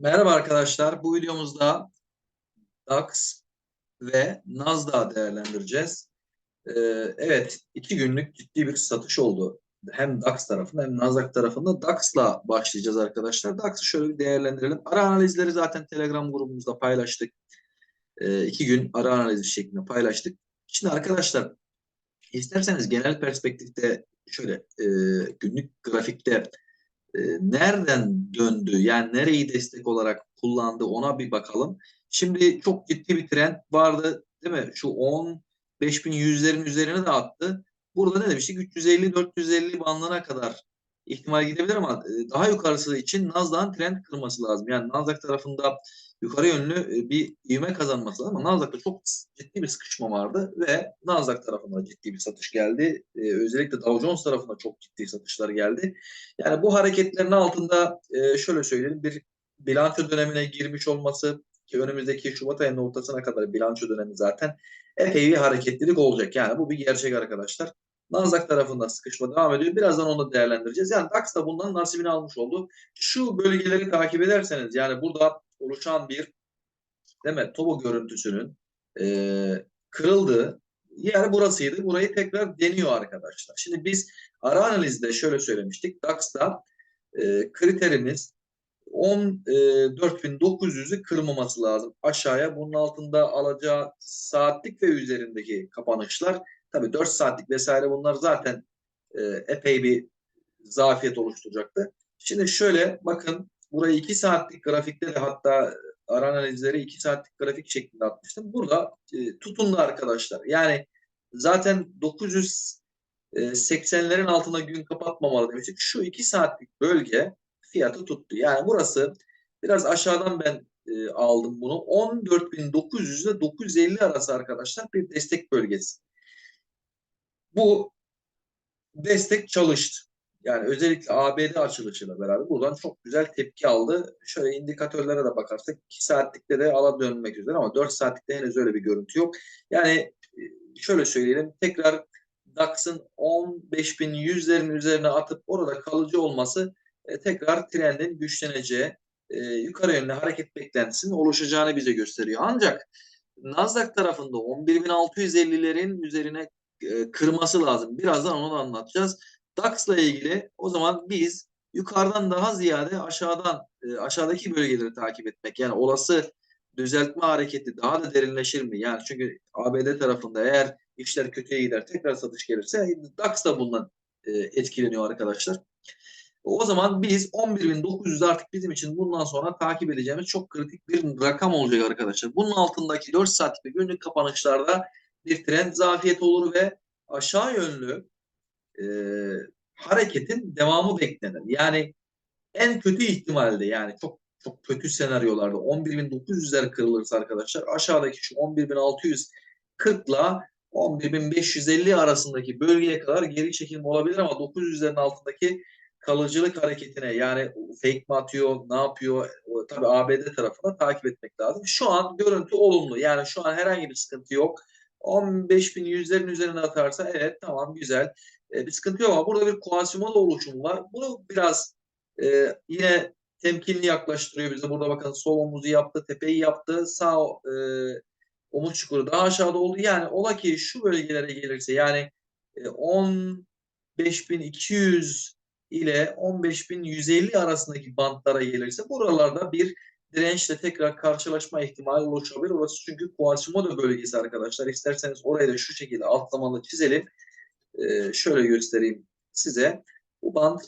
Merhaba arkadaşlar. Bu videomuzda DAX ve Nasdaq değerlendireceğiz. Ee, evet, iki günlük ciddi bir satış oldu. Hem DAX tarafında hem Nasdaq tarafında. DAX'la başlayacağız arkadaşlar. DAX'ı şöyle bir değerlendirelim. Ara analizleri zaten Telegram grubumuzda paylaştık. Ee, iki gün ara analizi şeklinde paylaştık. Şimdi arkadaşlar, isterseniz genel perspektifte şöyle e, günlük grafikte e, nereden döndü yani nereyi destek olarak kullandı ona bir bakalım. Şimdi çok ciddi bir trend vardı değil mi? Şu 10 5100'lerin üzerine de attı. Burada ne demiştik? 350-450 bandına kadar ihtimal gidebilir ama e, daha yukarısı için Nasdaq'ın trend kırması lazım. Yani Nasdaq tarafında yukarı yönlü e, bir ivme kazanması ama Nasdaq'ta çok ciddi bir sıkışma vardı ve Nasdaq tarafında ciddi bir satış geldi. Ee, özellikle Dow Jones tarafında çok ciddi satışlar geldi. Yani bu hareketlerin altında e, şöyle söyleyelim bir bilanço dönemine girmiş olması ki önümüzdeki Şubat ayının ortasına kadar bilanço dönemi zaten epey bir hareketlilik olacak. Yani bu bir gerçek arkadaşlar. Nasdaq tarafında sıkışma devam ediyor. Birazdan onu da değerlendireceğiz. Yani DAX da bundan nasibini almış oldu. Şu bölgeleri takip ederseniz yani burada oluşan bir değil mi, Tobo görüntüsünün e, kırıldığı yer burasıydı. Burayı tekrar deniyor arkadaşlar. Şimdi biz ara analizde şöyle söylemiştik. DAX'ta e, kriterimiz 14.900'ü kırmaması lazım aşağıya. Bunun altında alacağı saatlik ve üzerindeki kapanışlar tabii 4 saatlik vesaire bunlar zaten e, epey bir zafiyet oluşturacaktı. Şimdi şöyle bakın burayı 2 saatlik grafikte de hatta ara analizleri 2 saatlik grafik şeklinde atmıştım. Burada e, tutumlu arkadaşlar. Yani zaten 980'lerin altına gün kapatmamalı demiştik. Şu 2 saatlik bölge fiyatı tuttu. Yani burası biraz aşağıdan ben e, aldım bunu. 14.900 ile 950 arası arkadaşlar bir destek bölgesi. Bu destek çalıştı. Yani özellikle ABD açılışıyla beraber buradan çok güzel tepki aldı. Şöyle indikatörlere de bakarsak 2 saatlikte de ala dönmek üzere ama 4 saatlikte henüz öyle bir görüntü yok. Yani e, şöyle söyleyelim tekrar DAX'ın 15.100'lerin üzerine atıp orada kalıcı olması e, tekrar trendin güçleneceği, e, yukarı yönlü hareket beklentisinin oluşacağını bize gösteriyor. Ancak Nasdaq tarafında 11.650'lerin üzerine e, kırması lazım. Birazdan onu da anlatacağız. DAX'la ilgili o zaman biz yukarıdan daha ziyade aşağıdan e, aşağıdaki bölgeleri takip etmek yani olası düzeltme hareketi daha da derinleşir mi? Yani çünkü ABD tarafında eğer işler kötüye gider tekrar satış gelirse DAX da bundan e, etkileniyor arkadaşlar. O zaman biz 11.900 artık bizim için bundan sonra takip edeceğimiz çok kritik bir rakam olacak arkadaşlar. Bunun altındaki 4 saatlik günlük kapanışlarda bir trend zafiyet olur ve aşağı yönlü e, hareketin devamı beklenir. Yani en kötü ihtimalde yani çok çok kötü senaryolarda 11.900'ler kırılırsa arkadaşlar aşağıdaki şu 11.640 ile 11.550 arasındaki bölgeye kadar geri çekim olabilir ama 900'lerin altındaki kalıcılık hareketine yani fake mi atıyor, ne yapıyor o, tabii ABD tarafına takip etmek lazım. Şu an görüntü olumlu. Yani şu an herhangi bir sıkıntı yok. 15.100'lerin üzerine atarsa evet tamam güzel. E, bir sıkıntı yok ama burada bir Quasimodo oluşumu var. Bunu biraz e, yine temkinli yaklaştırıyor bize. Burada bakın sol omuzu yaptı, tepeyi yaptı. Sağ e, omuz çukuru daha aşağıda oldu. Yani ola ki şu bölgelere gelirse yani e, 15.200 ile 15.150 arasındaki bantlara gelirse buralarda bir dirençle tekrar karşılaşma ihtimali oluşabilir. Orası çünkü Quasimodo bölgesi arkadaşlar. İsterseniz orayı da şu şekilde atlamalı çizelim. Ee, şöyle göstereyim size. Bu band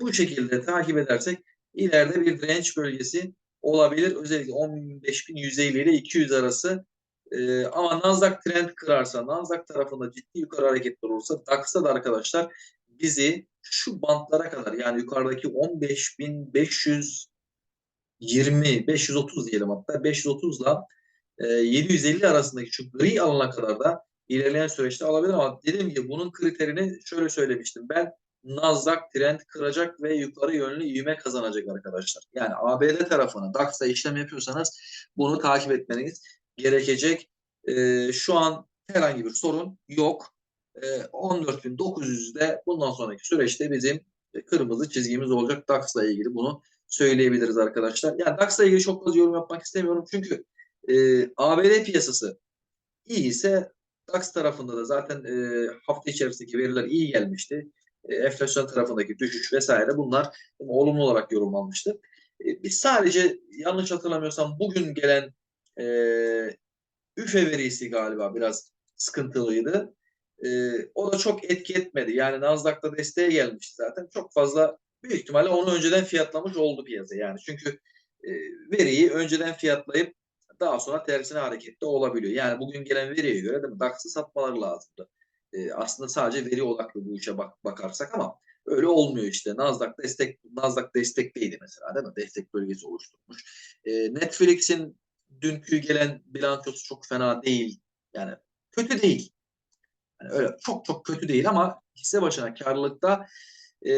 bu şekilde takip edersek ileride bir direnç bölgesi olabilir. Özellikle 15.150 ile 200 arası ee, ama Nasdaq trend kırarsa, Nasdaq tarafında ciddi yukarı hareketler olursa DAX'ta da arkadaşlar bizi şu bantlara kadar yani yukarıdaki 15.520 530 diyelim hatta 530 ile 750 arasındaki şu gri alana kadar da ilerleyen süreçte alabilir ama dediğim gibi bunun kriterini şöyle söylemiştim. Ben Nasdaq trend kıracak ve yukarı yönlü ivme kazanacak arkadaşlar. Yani ABD tarafına DAX'ta işlem yapıyorsanız bunu takip etmeniz gerekecek. Ee, şu an herhangi bir sorun yok. 14.900'de bundan sonraki süreçte bizim kırmızı çizgimiz olacak. DAX'la ilgili bunu söyleyebiliriz arkadaşlar. Yani DAX'la ilgili çok fazla yorum yapmak istemiyorum. Çünkü e, ABD piyasası iyi ise DAX tarafında da zaten e, hafta içerisindeki veriler iyi gelmişti. E, enflasyon tarafındaki düşüş vesaire bunlar olumlu olarak yorumlanmıştı. E, biz sadece yanlış hatırlamıyorsam bugün gelen e, üfe verisi galiba biraz sıkıntılıydı. E, o da çok etki etmedi. Yani Nasdaq'ta desteğe gelmişti zaten. Çok fazla büyük ihtimalle onu önceden fiyatlamış oldu piyasa. Yani çünkü e, veriyi önceden fiyatlayıp daha sonra tersine harekette olabiliyor. Yani bugün gelen veriye göre mi? DAX'ı satmaları lazımdı. E, aslında sadece veri odaklı bu işe bak, bakarsak ama öyle olmuyor işte. Nasdaq destek Nasdaq destekteydi mesela değil mi? Destek bölgesi oluşturmuş. E, Netflix'in dünkü gelen bilançosu çok fena değil. Yani kötü değil. Yani öyle çok çok kötü değil ama hisse başına karlılıkta e,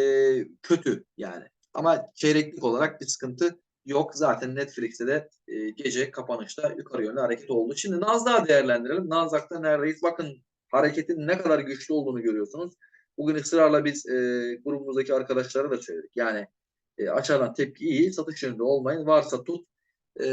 kötü yani. Ama çeyreklik olarak bir sıkıntı yok. Zaten Netflix'te de e, gece kapanışta yukarı yönlü hareket oldu. Şimdi Nasdaq'ı değerlendirelim. Nasdaq'ta neredeyiz? Bakın hareketin ne kadar güçlü olduğunu görüyorsunuz. Bugün ısrarla biz e, grubumuzdaki arkadaşlara da söyledik. Yani e, açardan tepki iyi, satış yönünde olmayın. Varsa tut e,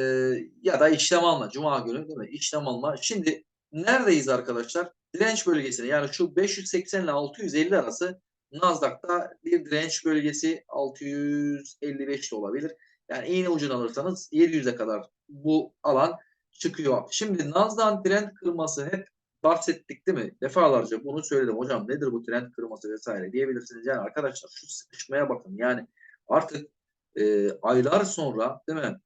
ya da işlem alma. Cuma günü değil mi? İşlem alma. Şimdi neredeyiz arkadaşlar? Direnç bölgesine yani şu 580 ile 650 arası Nasdaq'ta bir direnç bölgesi 655 de olabilir. Yani iğne ucunu alırsanız 700'e kadar bu alan çıkıyor. Şimdi Nasdaq'ın trend kırması hep bahsettik değil mi? Defalarca bunu söyledim. Hocam nedir bu trend kırması vesaire diyebilirsiniz. Yani arkadaşlar şu sıkışmaya bakın. Yani artık e, aylar sonra değil mi?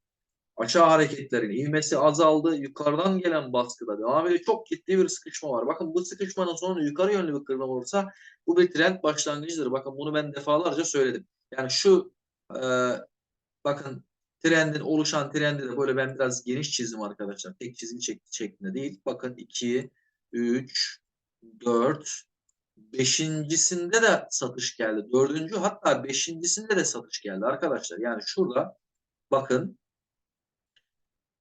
Aşağı hareketlerin ivmesi azaldı. Yukarıdan gelen baskıda devam ediyor. Çok ciddi bir sıkışma var. Bakın bu sıkışmanın sonunda yukarı yönlü bir kırılma olursa bu bir trend başlangıcıdır. Bakın bunu ben defalarca söyledim. Yani şu e, bakın trendin oluşan trendi de böyle ben biraz geniş çizdim arkadaşlar. Tek çizgi çekti şeklinde değil. Bakın 2, 3, 4, beşincisinde de satış geldi. Dördüncü hatta beşincisinde de satış geldi arkadaşlar. Yani şurada bakın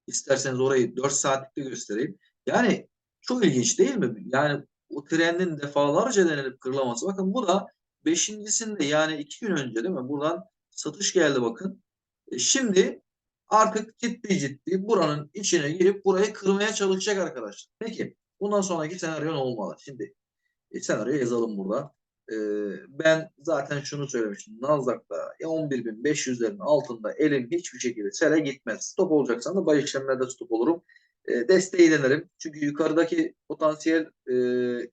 isterseniz orayı 4 saatlikte göstereyim. Yani çok ilginç değil mi? Yani o trendin defalarca denenip kırılaması. Bakın bu da beşincisinde yani iki gün önce değil mi? Buradan satış geldi bakın. Şimdi artık ciddi ciddi buranın içine girip burayı kırmaya çalışacak arkadaşlar. Peki bundan sonraki senaryo ne olmalı? Şimdi e, senaryo yazalım burada. E, ben zaten şunu söylemiştim. Nasdaq'ta 11.500'lerin altında elim hiçbir şekilde sele gitmez. Stop olacaksan da bay işlemlerde stop olurum. E, desteği denerim. Çünkü yukarıdaki potansiyel e,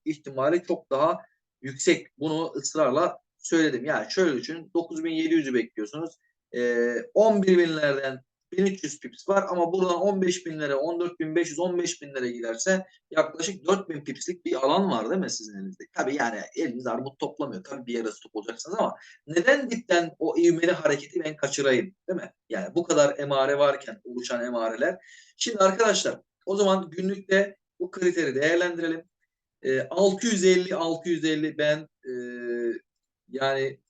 ihtimali çok daha yüksek. Bunu ısrarla söyledim. Yani şöyle düşünün 9700'ü bekliyorsunuz. E, 11 binlerden 1300 pips var ama buradan 15 binlere, 14 bin 500, 15 binlere giderse yaklaşık 4000 pipslik bir alan var değil mi sizin elinizde? Tabii yani eliniz armut toplamıyor. Tabii bir yere stop olacaksınız ama neden dipten o ivmeli hareketi ben kaçırayım değil mi? Yani bu kadar emare varken oluşan emareler. Şimdi arkadaşlar o zaman günlükte bu kriteri değerlendirelim. E, 650 650 ben e, yani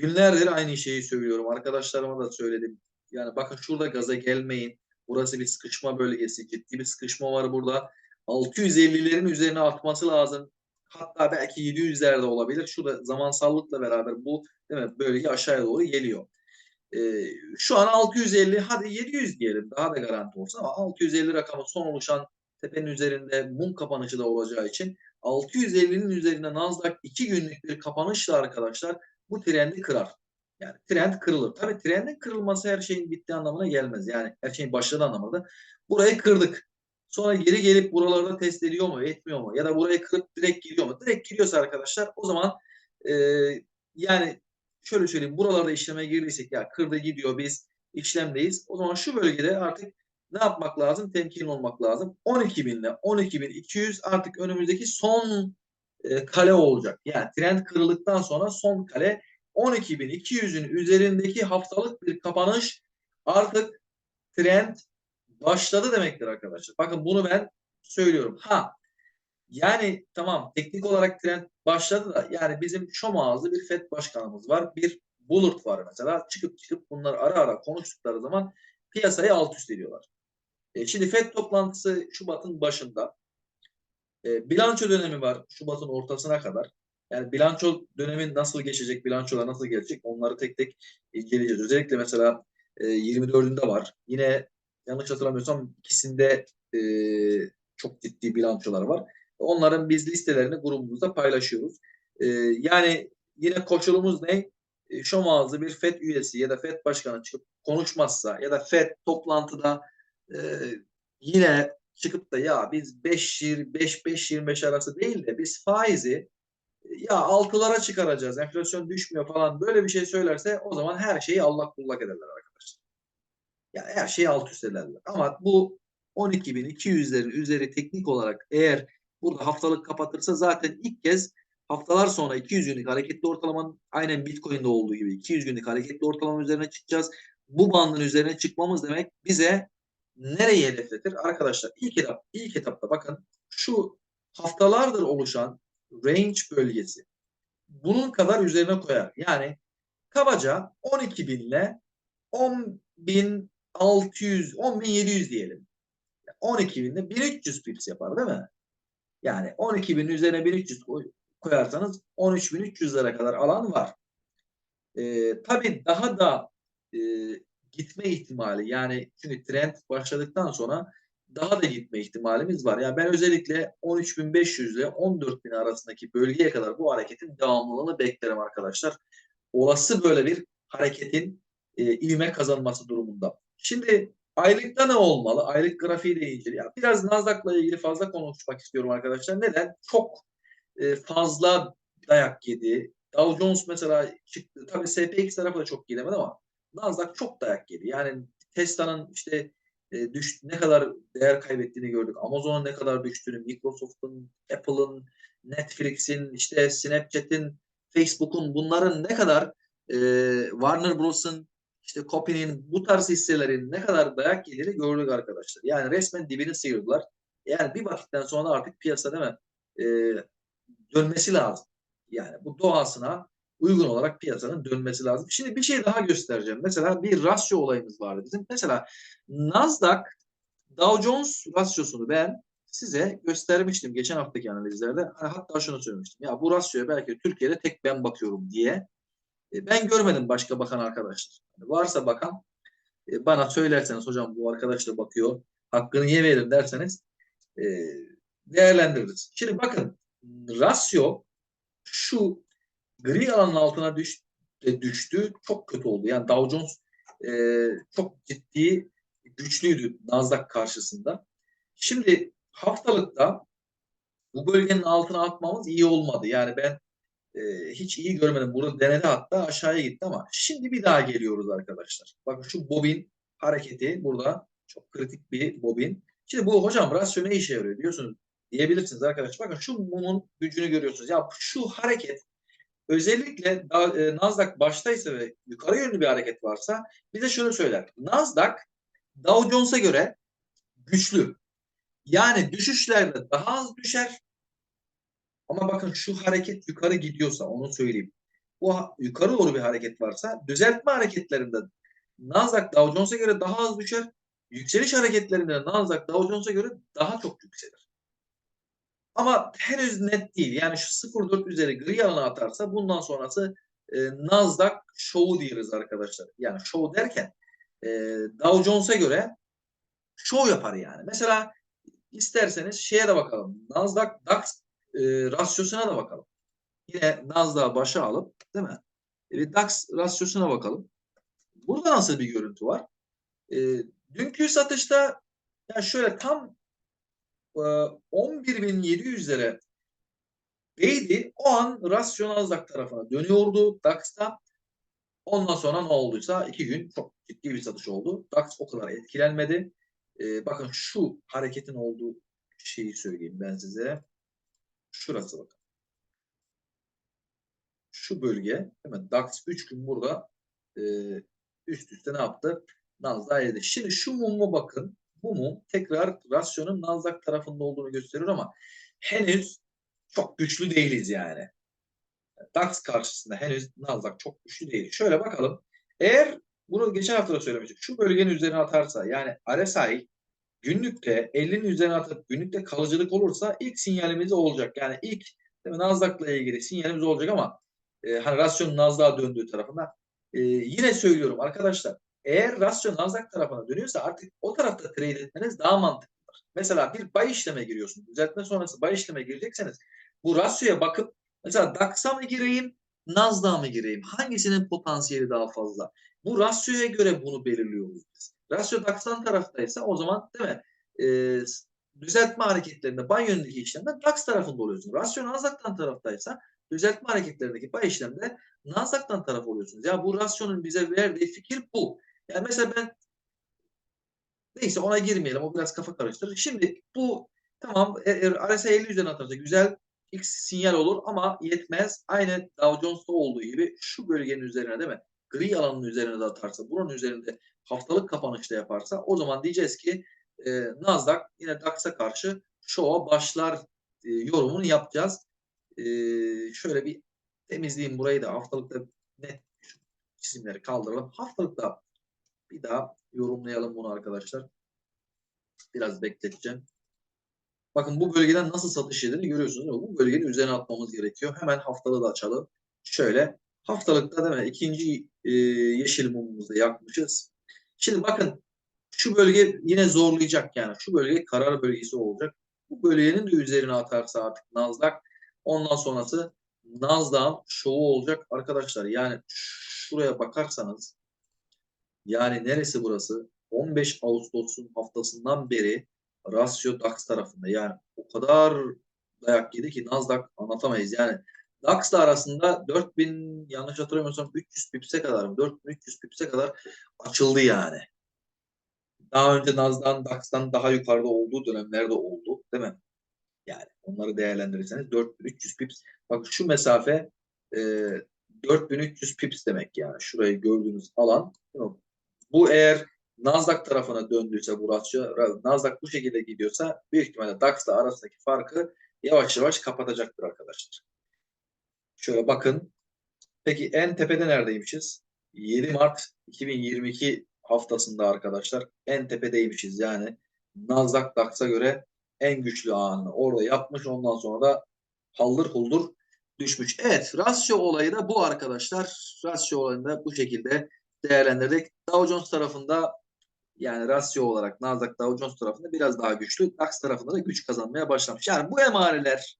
günlerdir aynı şeyi söylüyorum. Arkadaşlarıma da söyledim. Yani bakın şurada gaza gelmeyin. Burası bir sıkışma bölgesi. Ciddi bir sıkışma var burada. 650'lerin üzerine atması lazım. Hatta belki 700'lerde olabilir. Şurada zamansallıkla beraber bu değil mi, bölge aşağıya doğru geliyor. Ee, şu an 650 hadi 700 diyelim daha da garanti olsun ama 650 rakamı son oluşan tepenin üzerinde mum kapanışı da olacağı için 650'nin üzerinde Nasdaq 2 günlük bir kapanışla arkadaşlar bu trendi kırar. Yani trend kırılır. Tabii trendin kırılması her şeyin bittiği anlamına gelmez. Yani her şeyin başladığı anlamında. Burayı kırdık. Sonra geri gelip buralarda test ediyor mu, etmiyor mu? Ya da burayı kırıp direkt giriyor mu? Direkt giriyorsa arkadaşlar o zaman e, yani şöyle söyleyeyim buralarda işleme girdiysek ya kırdı gidiyor biz işlemdeyiz. O zaman şu bölgede artık ne yapmak lazım? Temkin olmak lazım. 12 bin ile 12 bin 200 artık önümüzdeki son e, kale olacak. Yani trend kırıldıktan sonra son kale 12.200'ün üzerindeki haftalık bir kapanış artık trend başladı demektir arkadaşlar. Bakın bunu ben söylüyorum. Ha yani tamam teknik olarak trend başladı da yani bizim şom ağızlı bir FED başkanımız var. Bir Bullard var mesela. Çıkıp çıkıp bunlar ara ara konuştukları zaman piyasayı alt üst ediyorlar. E, şimdi FED toplantısı Şubat'ın başında. E, bilanço dönemi var Şubat'ın ortasına kadar. Yani bilanço dönemi nasıl geçecek, bilançolar nasıl gelecek onları tek tek inceleyeceğiz. Özellikle mesela E, 24'ünde var. Yine yanlış hatırlamıyorsam ikisinde e, çok ciddi bilançolar var. Onların biz listelerini grubumuzda paylaşıyoruz. E, yani yine koşulumuz ne? E, şom bir FED üyesi ya da FED başkanı çıkıp konuşmazsa ya da FED toplantıda e, yine çıkıp da ya biz 5 5 5 25 arası değil de biz faizi ya altılara çıkaracağız. Enflasyon düşmüyor falan böyle bir şey söylerse o zaman her şeyi Allah kullak ederler arkadaşlar. Yani her şeyi alt üst ederler. Ama bu 12.200'lerin üzeri teknik olarak eğer burada haftalık kapatırsa zaten ilk kez haftalar sonra 200 günlük hareketli ortalamanın aynen Bitcoin'de olduğu gibi 200 günlük hareketli ortalama üzerine çıkacağız. Bu bandın üzerine çıkmamız demek bize nereyi hedefletir? Arkadaşlar ilk etap ilk etapta bakın şu haftalardır oluşan range bölgesi bunun kadar üzerine koyar. Yani kabaca 12 bin ile 10 bin 600, 10 bin 700 diyelim. 12 binde 1300 pips yapar değil mi? Yani 12 bin üzerine 1300 koyarsanız 13.300'lere kadar alan var. Ee, tabii daha da e, gitme ihtimali yani çünkü trend başladıktan sonra daha da gitme ihtimalimiz var. Yani ben özellikle 13.500 ile 14.000 arasındaki bölgeye kadar bu hareketin devamlılığını beklerim arkadaşlar. Olası böyle bir hareketin e, ivme kazanması durumunda. Şimdi aylıkta ne olmalı? Aylık grafiği de inceleyelim. Biraz Nasdaq'la ilgili fazla konuşmak istiyorum arkadaşlar. Neden? Çok e, fazla dayak yedi. Dow Jones mesela çıktı. Tabii SPX tarafı da çok gidemedi ama Nasdaq çok dayak yedi. Yani Tesla'nın işte e, düş, ne kadar değer kaybettiğini gördük. Amazon'un ne kadar düştüğünü, Microsoft'un, Apple'ın, Netflix'in, işte Snapchat'in, Facebook'un bunların ne kadar e, Warner Bros'un, işte Copy'nin bu tarz hisselerin ne kadar dayak yediğini gördük arkadaşlar. Yani resmen dibini sıyırdılar. Yani bir vakitten sonra artık piyasa değil mi? E, dönmesi lazım. Yani bu doğasına uygun olarak piyasanın dönmesi lazım. Şimdi bir şey daha göstereceğim. Mesela bir rasyo olayımız vardı bizim. Mesela Nasdaq Dow Jones rasyosunu ben size göstermiştim geçen haftaki analizlerde. Hatta şunu söylemiştim. Ya bu rasyoya belki Türkiye'de tek ben bakıyorum diye. E, ben görmedim başka bakan arkadaşlar. Varsa bakan e, bana söylerseniz hocam bu arkadaş da bakıyor. Hakkını yemeyelim derseniz e, değerlendiririz. Şimdi bakın rasyo şu gri alanın altına düş, düştü. Çok kötü oldu. Yani Dow Jones e, çok ciddi güçlüydü Nasdaq karşısında. Şimdi haftalıkta bu bölgenin altına atmamız iyi olmadı. Yani ben e, hiç iyi görmedim. Burada denedi hatta aşağıya gitti ama şimdi bir daha geliyoruz arkadaşlar. Bakın şu bobin hareketi burada çok kritik bir bobin. Şimdi bu hocam rasyo ne işe yarıyor diyorsunuz diyebilirsiniz arkadaşlar. Bakın şu mumun gücünü görüyorsunuz. Ya şu hareket özellikle e, Nasdaq baştaysa ve yukarı yönlü bir hareket varsa bize şunu söyler. Nasdaq Dow Jones'a göre güçlü. Yani düşüşlerde daha az düşer. Ama bakın şu hareket yukarı gidiyorsa onu söyleyeyim. Bu yukarı doğru bir hareket varsa düzeltme hareketlerinde Nasdaq Dow Jones'a göre daha az düşer. Yükseliş hareketlerinde Nasdaq Dow Jones'a göre daha çok yükselir. Ama henüz net değil. Yani şu 0.4 üzeri gri alana atarsa bundan sonrası e, Nasdaq şovu diyoruz arkadaşlar. Yani şov derken e, Dow Jones'a göre şov yapar yani. Mesela isterseniz şeye de bakalım. Nasdaq DAX e, rasyosuna da bakalım. Yine Nasdaq'ı başa alıp değil mi? E, DAX rasyosuna bakalım. Burada nasıl bir görüntü var? E, dünkü satışta yani şöyle tam 11.700'lere ee, değdi. O an rasyon Nasdaq tarafına dönüyordu DAX'ta. Ondan sonra ne olduysa iki gün çok ciddi bir satış oldu. DAX o kadar etkilenmedi. Ee, bakın şu hareketin olduğu şeyi söyleyeyim ben size. Şurası bakın. Şu bölge mi? DAX 3 gün burada e, üst üste ne yaptı? Nasdaq. Şimdi şu mumu bakın bu mum tekrar rasyonun Nasdaq tarafında olduğunu gösteriyor ama henüz çok güçlü değiliz yani. DAX karşısında henüz Nasdaq çok güçlü değil. Şöyle bakalım. Eğer bunu geçen hafta da söylemiştik. Şu bölgenin üzerine atarsa yani RSI günlükte 50'nin üzerine atıp günlükte kalıcılık olursa ilk sinyalimiz olacak. Yani ilk değil mi, Nasdaq'la ilgili sinyalimiz olacak ama e, hani rasyonun Nasdaq'a döndüğü tarafında e, yine söylüyorum arkadaşlar Eğer rasyo Nasdaq tarafına dönüyorsa artık o tarafta trade etmeniz daha mantıklıdır. Mesela bir bay işleme giriyorsunuz. Düzeltme sonrası bay işleme girecekseniz bu rasyoya bakıp mesela DAX'a mı gireyim, Nasdaq'a mı gireyim? Hangisinin potansiyeli daha fazla? Bu rasyoya göre bunu belirliyoruz biz. Rasyo DAX'tan taraftaysa o zaman değil mi? Ee, düzeltme hareketlerinde bay yönündeki işlemde DAX tarafında oluyorsunuz. Rasyo Nasdaq'tan taraftaysa düzeltme hareketlerindeki bay işlemde Nasdaq'tan taraf oluyorsunuz. Ya bu rasyonun bize verdiği fikir bu. Yani mesela ben neyse ona girmeyelim. O biraz kafa karıştırır. Şimdi bu tamam e, e, RSI 50 üzerine atarsa güzel X sinyal olur ama yetmez. Aynı Dow Jones'ta olduğu gibi şu bölgenin üzerine değil mi? Gri alanın üzerine de atarsa, buranın üzerinde haftalık kapanışta yaparsa o zaman diyeceğiz ki e, Nasdaq yine DAX'a karşı şova başlar e, yorumunu yapacağız. E, şöyle bir temizleyeyim burayı da haftalıkta net çizimleri kaldıralım. Haftalıkta bir daha yorumlayalım bunu arkadaşlar. Biraz bekleteceğim. Bakın bu bölgeden nasıl satış yediğini görüyorsunuz. Değil mi? Bu bölgenin üzerine atmamız gerekiyor. Hemen haftalığı da açalım. Şöyle haftalıkta değil mi? İkinci e, yeşil mumumuzu yakmışız. Şimdi bakın şu bölge yine zorlayacak yani. Şu bölge karar bölgesi olacak. Bu bölgenin de üzerine atarsa artık Nasdaq ondan sonrası Nasdaq'ın şovu olacak arkadaşlar. Yani şuraya bakarsanız yani neresi burası? 15 Ağustos'un haftasından beri rasyo DAX tarafında. Yani o kadar dayak yedi ki Nasdaq anlatamayız. Yani DAX'la arasında 4000 yanlış hatırlamıyorsam 300 pipse kadar mı? 4300 pipse kadar açıldı yani. Daha önce Nasdaq'ın DAX'tan daha yukarıda olduğu dönemlerde oldu. Değil mi? Yani onları değerlendirirseniz 4300 pips. Bak şu mesafe e, 4300 pips demek yani. Şurayı gördüğünüz alan. Bu eğer Nasdaq tarafına döndüyse bu rasyo, Nasdaq bu şekilde gidiyorsa büyük ihtimalle DAX'la arasındaki farkı yavaş yavaş kapatacaktır arkadaşlar. Şöyle bakın. Peki en tepede neredeymişiz? 7 Mart 2022 haftasında arkadaşlar en tepedeymişiz. Yani Nasdaq DAX'a göre en güçlü anını orada yapmış. Ondan sonra da haldır huldur düşmüş. Evet rasyo olayı da bu arkadaşlar. Rasyo olayını da bu şekilde değerlendirdik. Dow Jones tarafında yani rasyo olarak Nasdaq Dow Jones tarafında biraz daha güçlü. DAX tarafında da güç kazanmaya başlamış. Yani bu emareler,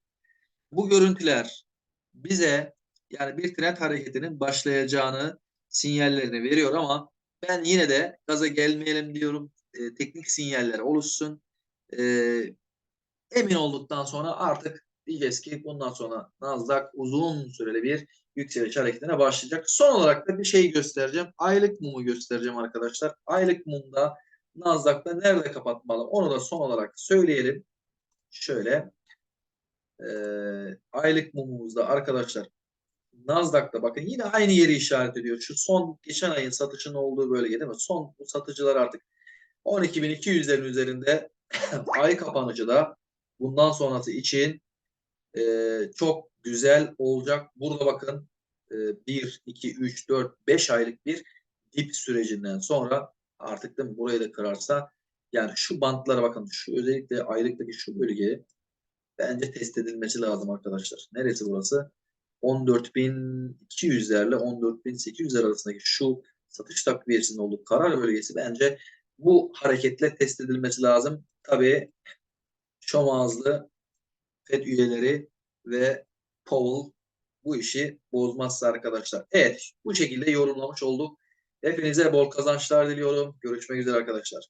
bu görüntüler bize yani bir trend hareketinin başlayacağını sinyallerini veriyor ama ben yine de gaza gelmeyelim diyorum. E, teknik sinyaller oluşsun. E, emin olduktan sonra artık diyeceğiz ki bundan sonra Nasdaq uzun süreli bir yükseliş hareketine başlayacak. Son olarak da bir şey göstereceğim. Aylık mumu göstereceğim arkadaşlar. Aylık mumda Nasdaq'ta nerede kapatmalı? Onu da son olarak söyleyelim. Şöyle e, aylık mumumuzda arkadaşlar Nasdaq'ta bakın yine aynı yeri işaret ediyor. Şu son geçen ayın satışının olduğu bölge değil mi? Son bu satıcılar artık 12.200'lerin üzerinde ay kapanıcı da bundan sonrası için e, çok güzel olacak. Burada bakın e, 1, 2, 3, 4, 5 aylık bir dip sürecinden sonra artık mi, burayı da kırarsa yani şu bantlara bakın şu özellikle aylıktaki şu bölgeye bence test edilmesi lazım arkadaşlar. Neresi burası? 14.200'lerle 14.800'ler arasındaki şu satış takviyesinin olduğu karar bölgesi bence bu hareketle test edilmesi lazım. Tabii şom ağızlı FED üyeleri ve Powell bu işi bozmazsa arkadaşlar. Evet bu şekilde yorumlamış olduk. Hepinize bol kazançlar diliyorum. Görüşmek üzere arkadaşlar.